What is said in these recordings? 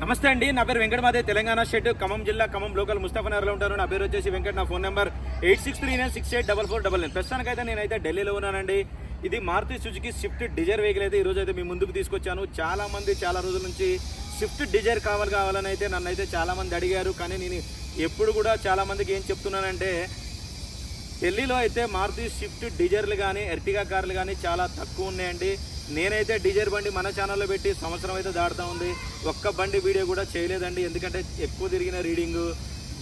నమస్తే అండి నా పేరు వెంకటమాదే తెలంగాణ స్టేట్ ఖమ్మం జిల్లా ఖమ్మం లోకల్ ముస్తాఫనగర్లో ఉంటాను. నా పేరు వచ్చేసి వెంకట్ నా phone number eight six three nine six eight double four double nine. ప్రస్తుతానికైతే నేనైతే ఢిల్లీలో ఉన్నానండి. ఇది Maruti Suzuki Swift Dzire vehicle అయితే ఈరోజు అయితే మీ ముందుకు తీసుకొచ్చాను. చాలా మంది చాలా రోజుల నుంచి స్విఫ్ట్ డిజైర్ కావాలి కావాలని అయితే నన్ను అయితే చాలా మంది అడిగారు. కానీ నేను ఎప్పుడు కూడా చాలా మందికి ఏం చెప్తున్నానంటే ఢిల్లీలో అయితే మారుతి స్విఫ్ట్ డిజైర్లు కానీ ఎర్టిగా కార్లు కానీ చాలా తక్కువ ఉన్నాయండి. నేనైతే డిజైర్ బండి మన ఛానల్లో పెట్టి సంవత్సరం అయితే దాడుతూ ఉంది. ఒక్క బండి వీడియో కూడా చేయలేదండి. ఎందుకంటే ఎక్కువ తిరిగిన రీడింగ్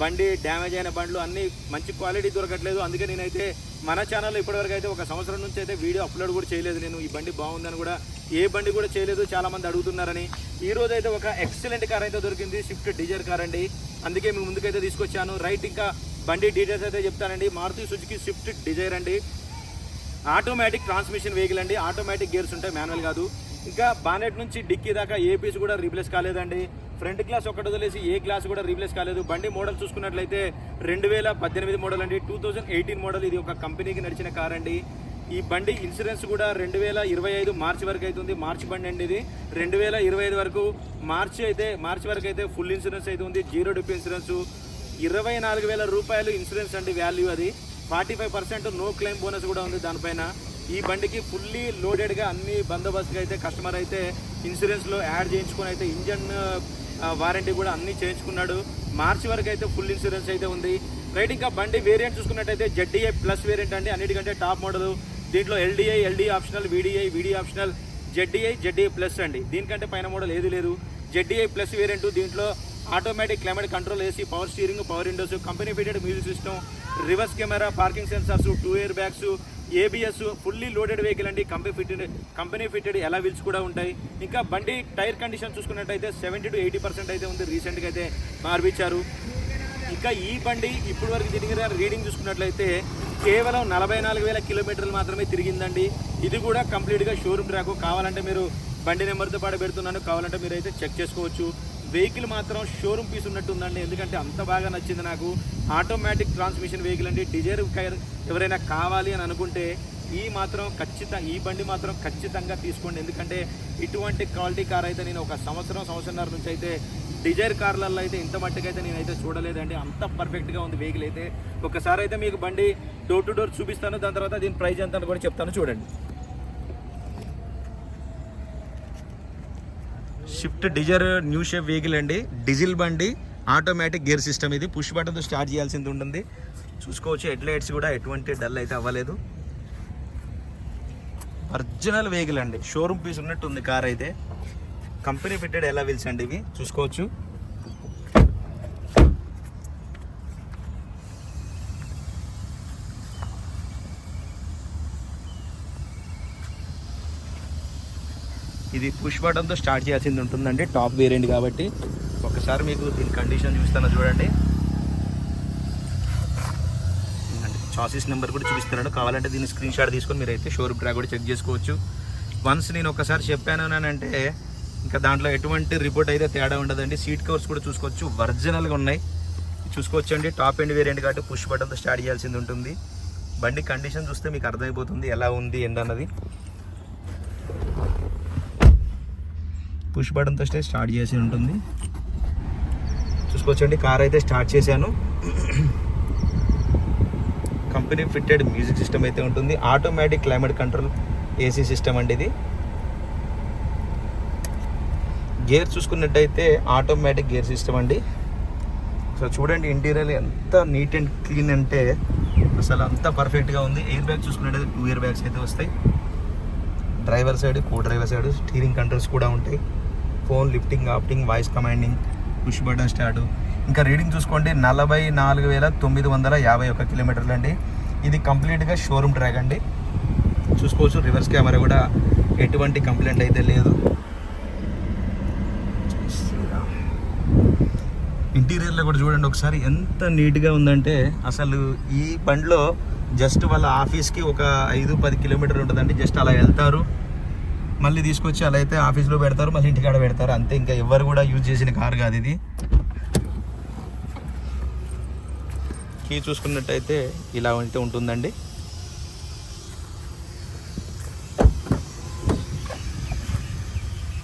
బండి డ్యామేజ్ అయిన బండ్లు అన్నీ మంచి క్వాలిటీ దొరకట్లేదు. అందుకే నేనైతే మన ఛానల్లో ఇప్పటివరకు అయితే ఒక సంవత్సరం నుంచి అయితే వీడియో అప్లోడ్ కూడా చేయలేదు. నేను ఈ బండి బాగుందని కూడా ఏ బండి కూడా చేయలేదు. చాలామంది అడుగుతున్నారని. ఈ రోజు అయితే ఒక ఎక్సలెంట్ కార్ అయితే దొరికింది. స్విఫ్ట్ డిజైర్ కార్ అండి. అందుకే మీ ముందుకైతే తీసుకొచ్చాను. రైట్ ఇంకా బండి డీటెయిల్స్ అయితే చెప్తానండి. మారుతి సుజుకి స్విఫ్ట్ డిజైర్ అండి. ఆటోమేటిక్ ట్రాన్స్మిషన్ వెహికల్ అండి. ఆటోమేటిక్ గేర్స్ ఉంటాయి మాన్యువల్ కాదు. ఇంకా బానెట్ నుంచి డిక్కీ దాకా ఏ పీస్ కూడా రీప్లేస్ కాలేదండి. ఫ్రంట్ గ్లాస్ ఒకటి వదిలేసి ఏ గ్లాస్ కూడా రీప్లేస్ కాలేదు. బండి మోడల్ చూసుకున్నట్లయితే రెండు వేల పద్దెనిమిది మోడల్ అండి. టూ థౌజండ్ ఎయిటీన్ మోడల్ ఇది ఒక కంపెనీకి నడిచిన కార్ అండి. ఈ బండి ఇన్సూరెన్స్ కూడా రెండు వేల ఇరవై ఐదు మార్చి వరకు అవుతుంది మార్చి బండి అండి ఇది. రెండు వేల ఇరవై ఐదు వరకు మార్చి అయితే మార్చి వరకు అయితే ఫుల్ ఇన్సూరెన్స్ అయితే ఉంది. Zero dep insurance. ఇరవై నాలుగు వేల రూపాయలు ఇన్సూరెన్స్ అండి వాల్యూ అది. Forty five percent no claim bonus కూడా ఉంది దానిపైన. ఈ బండికి ఫుల్లీ లోడెడ్గా అన్ని బందోబస్తుగా అయితే కస్టమర్ అయితే ఇన్సూరెన్స్లో యాడ్ చేయించుకొని అయితే ఇంజన్ వారంటీ కూడా అన్నీ చేయించుకున్నాడు. మార్చి వరకు అయితే ఫుల్ ఇన్సూరెన్స్ అయితే ఉంది. రైట్ ఇంకా బండి వేరియంట్ చూసుకున్నట్టయితే జెడ్డీఐ ప్లస్ వేరియంట్ అండి. అన్నిటికంటే టాప్ మోడల్ దీంట్లో LDI LD optional VDI VD optional ZDI ZDI plus అండి. దీనికంటే పైన మోడల్ ఏది లేదు. జెడ్డీఐ ప్లస్ వేరియంట్ దీంట్లో automatic climate control AC power steering power windows company fitted music system reverse camera parking sensors two air bags ABS fully loaded vehicle అండి. Company fitted company fitted alloy wheels కూడా ఉంటాయి. ఇంకా బండి tyre condition చూసుకున్నట్టయితే seventy to eighty percent అయితే ఉంది. రీసెంట్గా అయితే మార్పించారు ఇంకా ఈ బండి ఇప్పటి వరకు తిరిగిన రీడింగ్ చూసుకున్నట్లయితే కేవలం నలభై నాలుగు వేల కిలోమీటర్లు మాత్రమే తిరిగిందండి. ఇది కూడా కంప్లీట్గా షోరూమ్ ట్రాక్. కావాలంటే మీరు బండి నెంబర్తో పాటు పెడుతున్నాను. కావాలంటే మీరు అయితే చెక్ చేసుకోవచ్చు. వెహికల్ మాత్రం షోరూమ్ పీస్ ఉన్నట్టుందండి. ఎందుకంటే అంత బాగా నచ్చింది నాకు. ఆటోమేటిక్ ట్రాన్స్మిషన్ వెహికల్ అండి. డిజైర్ కైర్ ఎవరైనా కావాలి అని అనుకుంటే ఈ మాత్రం ఖచ్చితంగా ఈ బండి మాత్రం ఖచ్చితంగా తీసుకోండి. ఎందుకంటే ఇటువంటి క్వాలిటీ కార్ అయితే నేను ఒక సంవత్సరం సంవత్సరంన్నర నుంచి అయితే డిజైర్ కార్లలో అయితే ఇంత మట్టుకు అయితే నేనైతే చూడలేదండి. అంత పర్ఫెక్ట్గా ఉంది వెహికల్ అయితే. ఒకసారి అయితే మీకు బండి డోర్ టు డోర్ చూపిస్తాను. దాని తర్వాత దీని ప్రైజ్ ఎంత అని కూడా చెప్తాను. చూడండి. Swift Dzire new shape vehicle అండి. డీజిల్ బండి ఆటోమేటిక్ గేర్ సిస్టమ్ ఇది. పుష్ బటన్తో స్టార్ట్ చేయాల్సింది ఉంటుంది. చూసుకోవచ్చు హెడ్ లైట్స్ కూడా ఎటువంటి డల్ అయితే అవ్వలేదు. ఒరిజినల్ వెహికల్ అండి. షోరూమ్ పీస్ ఉన్నట్టు ఉంది కార్ అయితే. కంపెనీ ఫిట్టెడ్ ఎలా వీల్స్ అండి ఇవి? చూసుకోవచ్చు. ఇది పుష్ బటన్తో స్టార్ట్ చేయాల్సింది ఉంటుందండి. టాప్ వేరియంట్ కాబట్టి ఒకసారి మీకు దీని కండిషన్ చూస్తాను చూడండి. చాసిస్ నెంబర్ కూడా చూపిస్తున్నాడు కావాలంటే దీన్ని స్క్రీన్ షాట్ తీసుకొని మీరు అయితే షోరూమ్ ట్రాక్ కూడా చెక్ చేసుకోవచ్చు. వన్స్ నేను ఒకసారి చెప్పాను అని అంటే ఇంకా దాంట్లో ఎటువంటి రిపోర్ట్ అయితే తేడా ఉండదండి. సీట్ కవర్స్ కూడా చూసుకోవచ్చు. ఒరిజినల్గా ఉన్నాయి. చూసుకోవచ్చు అండి టాప్ ఎండ్ వేరియంట్ కాబట్టి పుష్ బటన్తో స్టార్ట్ చేయాల్సింది ఉంటుంది. బండి కండిషన్ చూస్తే మీకు అర్థమైపోతుంది ఎలా ఉంది ఏంటన్నది పుష్ బటన్తో స్టే స్టార్ట్ చేసి ఉంటుంది. చూసుకోవచ్చండి కార్ అయితే స్టార్ట్ చేశాను. కంపెనీ ఫిట్టెడ్ మ్యూజిక్ సిస్టమ్ అయితే ఉంటుంది. Automatic climate control AC system అండి ఇది. గేర్ చూసుకున్నట్టయితే ఆటోమేటిక్ గేర్ సిస్టమ్ అండి. సో చూడండి ఇంటీరియర్ ఎంత నీట్ అండ్ క్లీన్ అంటే అసలు అంత పర్ఫెక్ట్గా ఉంది. ఎయిర్ బ్యాగ్ చూసుకున్నట్టయితే టూ ఇయర్ బ్యాగ్స్ అయితే వస్తాయి. Driver side co driver side steering controls కూడా ఉంటాయి. Phone lifting opting voice commanding push button start. ఇంకా రీడింగ్ చూసుకోండి నలభై నాలుగు వేల తొమ్మిది వందల యాభై ఒక కిలోమీటర్లు అండి. ఇది కంప్లీట్గా షోరూమ్ ట్రాక్ అండి. చూసుకోవచ్చు రివర్స్ కెమెరా కూడా ఎటువంటి కంప్లైంట్ అయితే లేదు. ఇంటీరియర్లో కూడా చూడండి ఒకసారి ఎంత నీట్గా ఉందంటే అసలు ఈ బండిలో జస్ట్ వాళ్ళ ఆఫీస్కి ఒక ఐదు పది కిలోమీటర్లు ఉంటుందండి. జస్ట్ అలా వెళ్తారు. మళ్ళీ తీసుకొచ్చి అలా అయితే ఆఫీస్లో పెడతారు మళ్ళీ ఇంటికాడ పెడతారు. అంతే ఇంకా ఎవరు కూడా యూజ్ చేసిన కార్ కాదు ఇది. కీ చూసుకున్నట్టయితే ఇలా ఉంటే ఉంటుందండి.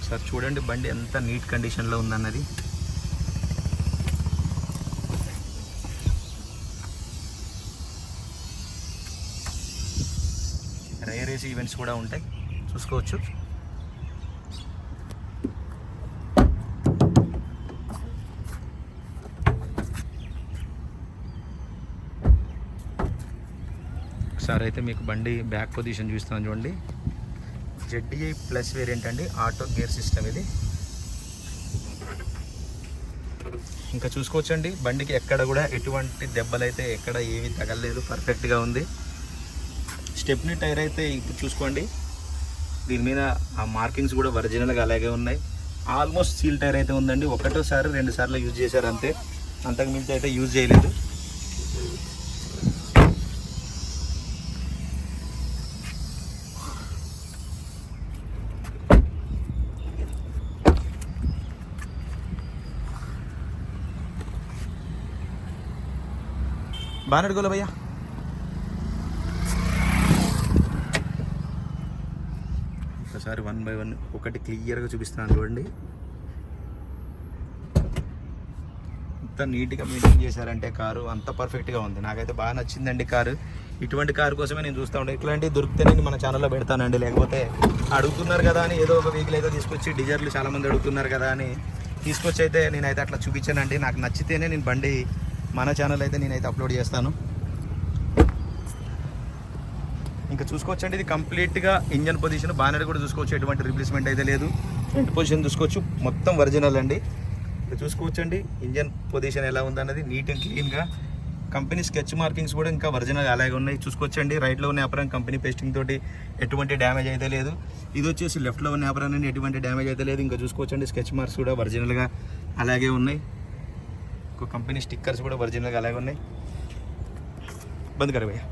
సార్ చూడండి బండి ఎంత నీట్ కండిషన్లో ఉందన్నది. రేర్ ఏసీ ఈవెంట్స్ కూడా ఉంటాయి. చూసుకోవచ్చు. ఒకసారి అయితే మీకు బండి బ్యాక్ పొజిషన్ చూస్తున్నాను చూడండి. జెడ్డీఐ ప్లస్ వేరియంట్ అండి. ఆటో గేర్ సిస్టమ్ ఇది. ఇంకా చూసుకోవచ్చండి. బండికి ఎక్కడ కూడా ఎటువంటి దెబ్బలు అయితే ఎక్కడ ఏమీ తగలలేదు. పర్ఫెక్ట్గా ఉంది. స్టెప్ని టైర్ అయితే ఇప్పుడు చూసుకోండి. దీని మీద ఆ మార్కింగ్స్ కూడా ఒరిజినల్గా అలాగే ఉన్నాయి. ఆల్మోస్ట్ సీల్ టైర్ అయితే ఉందండి. ఒకటోసారి రెండు సార్లు యూజ్ చేశారు అంతే. అంతకు మించి అయితే యూజ్ చేయలేదు. బాగా అడుగులే భయ్యా ఒకసారి వన్ బై వన్ ఒకటి క్లియర్గా చూపిస్తున్నాను చూడండి. అంత నీట్గా మెయింటైన్ చేశారంటే కారు అంత పర్ఫెక్ట్గా ఉంది. నాకైతే బాగా నచ్చిందండి కారు. ఇటువంటి కారు కోసమే నేను చూస్తూ ఉంటాను ఇట్లాంటివి దొరికితే నేను మన ఛానల్లో పెడతానండి. లేకపోతే అడుగుతున్నారు కదా అని ఏదో ఒక వెహికల్ ఏదో తీసుకొచ్చి డీజర్లు చాలామంది అడుగుతున్నారు కదా అని తీసుకొచ్చి అయితే నేనైతే అట్లా చూపించానండి. నాకు నచ్చితేనే నేను బండి మన ఛానల్ అయితే నేనైతే అప్లోడ్ చేస్తాను. ఇంకా చూసుకోవచ్చండి ఇది కంప్లీట్గా ఇంజన్ పొజిషన్ బానెట్ కూడా చూసుకోవచ్చు ఎటువంటి రిప్లేస్మెంట్ అయితే లేదు. ఫ్రంట్ పొజిషన్ చూసుకోవచ్చు మొత్తం ఒరిజినల్ అండి. ఇక్కడ చూసుకోవచ్చండి ఇంజన్ పొజిషన్ ఎలా ఉందన్నది నీట్ అండ్ క్లీన్గా కంపెనీ స్కెచ్ మార్కింగ్స్ కూడా ఇంకా ఒరిజినల్ అలాగే ఉన్నాయి చూసుకోవచ్చండి. రైట్లో ఉన్న వ్యాపారం కంపెనీ పేస్టింగ్ తోటి ఎటువంటి డ్యామేజ్ అయితే లేదు. ఇది వచ్చేసి లెఫ్ట్లో ఉన్న నుండి ఎటువంటి డ్యామేజ్ అయితే లేదు. ఇంకా చూసుకోవచ్చండి స్కెచ్ మార్క్స్ కూడా ఒరిజినల్గా అలాగే ఉన్నాయి. ఒక కంపెనీ స్టిక్కర్స్ కూడా ఒరిజినల్గా అలాగే ఉన్నాయి బంద్ కరే భయ్యా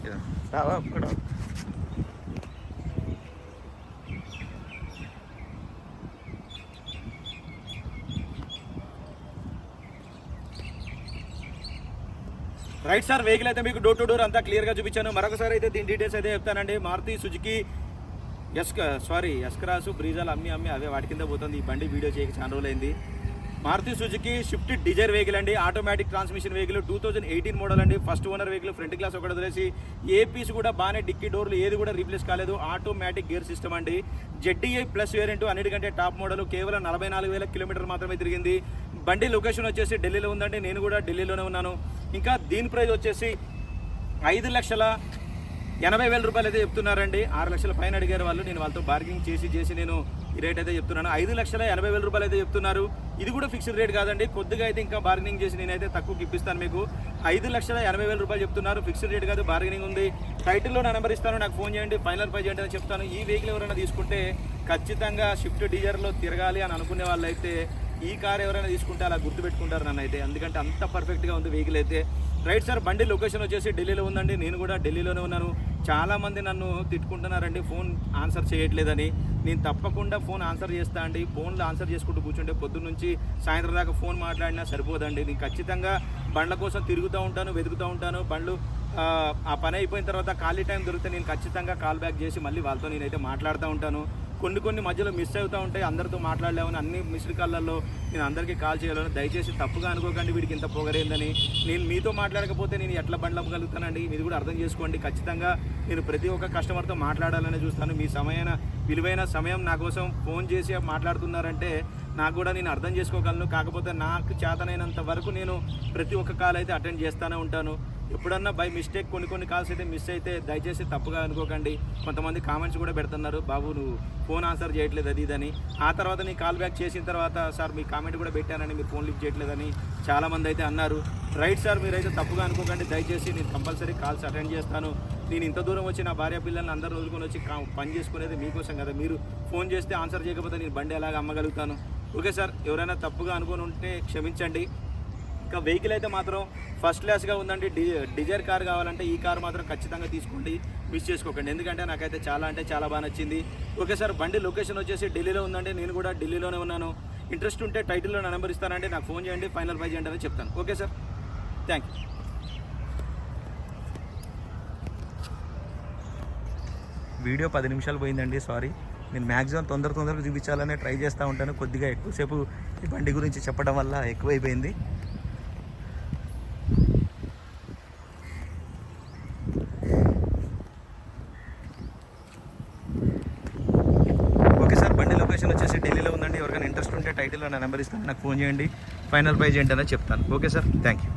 ఇదా. రావా అక్కడ రైట్ సార్ వెహికల్ అయితే మీకు డోర్ టు డోర్ అంతా క్లియర్గా చూపించాను. మరొకసారి అయితే దీని డీటెయిల్స్ అయితే చెప్తానండి. మారుతి సుజుకి ఎస్క సారీ ఎస్క్రాసు బ్రీజాలు అమ్మి అమ్మి అవే వాటి కింద పోతుంది. ఈ బండి వీడియో చేయక చాలా రోజులైంది. Maruti Suzuki Swift Dzire vehicle అండి. Automatic transmission vehicle two thousand eighteen model అండి. First owner vehicle front glass ఒకటి వదిలేసి ఏ పీస్ కూడా బాగానే డిక్కీ డోర్లు ఏది కూడా రీప్లేస్ కాలేదు. ఆటోమేటిక్ గేర్ సిస్టమ్ అండి. జెడ్డీఐ ప్లస్ వేరియంట్ అన్నిటికంటే టాప్ మోడల్ కేవలం నలభై నాలుగు వేల కిలోమీటర్ మాత్రమే తిరిగింది. బండి లొకేషన్ వచ్చేసి ఢిల్లీలో ఉందండి. నేను కూడా ఢిల్లీలోనే ఉన్నాను. ఇంకా దీని ప్రైజ్ వచ్చేసి ఐదు లక్షల ఎనభై వేల రూపాయలు అయితే చెప్తున్నారండి. ఆరు లక్షల పైన అడిగారు వాళ్ళు. నేను వాళ్ళతో బార్గింగ్ చేసి చేసి నేను ఈ రేట్ అయితే చెప్తున్నాను. ఐదు లక్షల ఎనభై వేల రూపాయలు అయితే చెప్తున్నారు. ఇది కూడా ఫిక్స్డ్ రేట్ కాదండి. కొద్దిగా అయితే ఇంకా బార్గెనింగ్ చేసి నేనైతే తక్కువకి ఇప్పిస్తాను మీకు. ఐదు లక్షల ఎనభై వేల రూపాయలు చెప్తున్నారు. ఫిక్స్డ్ రేట్ కాదు బార్గెనింగ్ ఉంది. టైటిల్లో నా నెంబర్ ఇస్తాను. నాకు ఫోన్ చేయండి. ఫైనల్ పై చేయండి అని చెప్తాను. ఈ వెహికల్ ఎవరైనా తీసుకుంటే ఖచ్చితంగా షిఫ్ట్ డీజర్లో తిరగాలి అని అనుకునే వాళ్ళైతే ఈ కార్ ఎవరైనా తీసుకుంటే అలా గుర్తుపెట్టుకుంటారు నన్ను అయితే ఎందుకంటే అంత పర్ఫెక్ట్గా ఉంది వెహికల్ అయితే. రైట్ సార్ బండి లొకేషన్ వచ్చేసి ఢిల్లీలో ఉందండి. నేను కూడా ఢిల్లీలోనే ఉన్నాను. చాలామంది నన్ను తిట్టుకుంటున్నారండి. ఫోన్ ఆన్సర్ చేయట్లేదని. నేను తప్పకుండా ఫోన్ ఆన్సర్ చేస్తా అండి. ఫోన్లో ఆన్సర్ చేసుకుంటూ కూర్చుంటే పొద్దున్నుంచి సాయంత్రం దాకా ఫోన్ మాట్లాడినా సరిపోదండి. నేను ఖచ్చితంగా బండ్ల కోసం తిరుగుతూ ఉంటాను వెతుకుతూ ఉంటాను. బండ్లు ఆ పని అయిపోయిన తర్వాత ఖాళీ టైం దొరికితే నేను ఖచ్చితంగా కాల్ బ్యాక్ చేసి మళ్ళీ వాళ్ళతో నేనైతే మాట్లాడుతూ ఉంటాను. కొన్ని కొన్ని మధ్యలో మిస్ అవుతూ ఉంటాయి. అందరితో మాట్లాడలేమని అన్ని మిస్డ్ కాళ్ళల్లో నేను అందరికీ కాల్ చేయాలని దయచేసి తప్పుగా అనుకోకండి. వీడికి ఇంత పొగరేందని నేను మీతో మాట్లాడకపోతే నేను ఎట్లా బండ్లు అమ్మగలుగుతానండి? మీరు కూడా అర్థం చేసుకోండి. ఖచ్చితంగా నేను ప్రతి ఒక్క కస్టమర్తో మాట్లాడాలని చూస్తాను. మీ సమయమైన విలువైన సమయం నా కోసం ఫోన్ చేసి మాట్లాడుతున్నారంటే నాకు కూడా నేను అర్థం చేసుకోగలను. కాకపోతే నాకు చేతనైనంత వరకు నేను ప్రతి ఒక్క కాల్ అయితే అటెండ్ చేస్తూనే ఉంటాను. ఎప్పుడన్నా బై మిస్టేక్ కొన్ని కొన్ని కాల్స్ అయితే మిస్ అయితే దయచేసి తప్పుగా అనుకోకండి. కొంతమంది కామెంట్స్ కూడా పెడుతున్నారు. బాబు నువ్వు ఫోన్ ఆన్సర్ చేయట్లేదు అది ఇదని. ఆ తర్వాత నీ కాల్ బ్యాక్ చేసిన తర్వాత సార్ మీ కామెంట్ కూడా పెట్టానని మీరు ఫోన్ లిఫ్ట్ చేయట్లేదని చాలామంది అయితే అన్నారు. రైట్ సార్ మీరైతే తప్పుగా అనుకోకండి. దయచేసి నేను కంపల్సరీ కాల్స్ అటెండ్ చేస్తాను. నేను ఇంత దూరం వచ్చి నా భార్య పిల్లల్ని అందరు రోజుకొని వచ్చి కా- పని చేసుకునేది మీకోసం కదా. మీరు ఫోన్ చేస్తే ఆన్సర్ చేయకపోతే నేను బండి ఎలాగ అమ్మగలుగుతాను? ఓకే సార్ ఎవరైనా తప్పుగా అనుకుని ఉంటే క్షమించండి. ఇంకా వెహికల్ అయితే మాత్రం ఫస్ట్ క్లాస్గా ఉందండి. డిజైర్ కార్ కావాలంటే ఈ కార్ మాత్రం ఖచ్చితంగా తీసుకోండి మిస్ చేసుకోకండి. ఎందుకంటే నాకైతే చాలా అంటే చాలా బాగా నచ్చింది. ఓకే సార్ బండి లొకేషన్ వచ్చేసి ఢిల్లీలో ఉందండి. నేను కూడా ఢిల్లీలోనే ఉన్నాను. ఇంట్రెస్ట్ ఉంటే టైటిల్లో నా నెంబర్ ఇస్తానండి. నాకు ఫోన్ చేయండి ఫైనల్ ప్రైజ్ ఏంటనే చెప్తాను. Okay sir. Thank you video పది నిమిషాలు పోయిందండి. సారీ నేను మ్యాక్సిమం తొందర తొందరగా చూపించాలనే ట్రై చేస్తూ ఉంటాను. కొద్దిగా ఎక్కువసేపు ఈ బండి గురించి చెప్పడం వల్ల ఎక్కువైపోయింది. నెంబర్ ఇస్తాను. నాకు ఫోన్ చేయండి. ఫైనల్ ప్రైజ్ ఏంటనే చెప్తాను. Okay sir? Thank you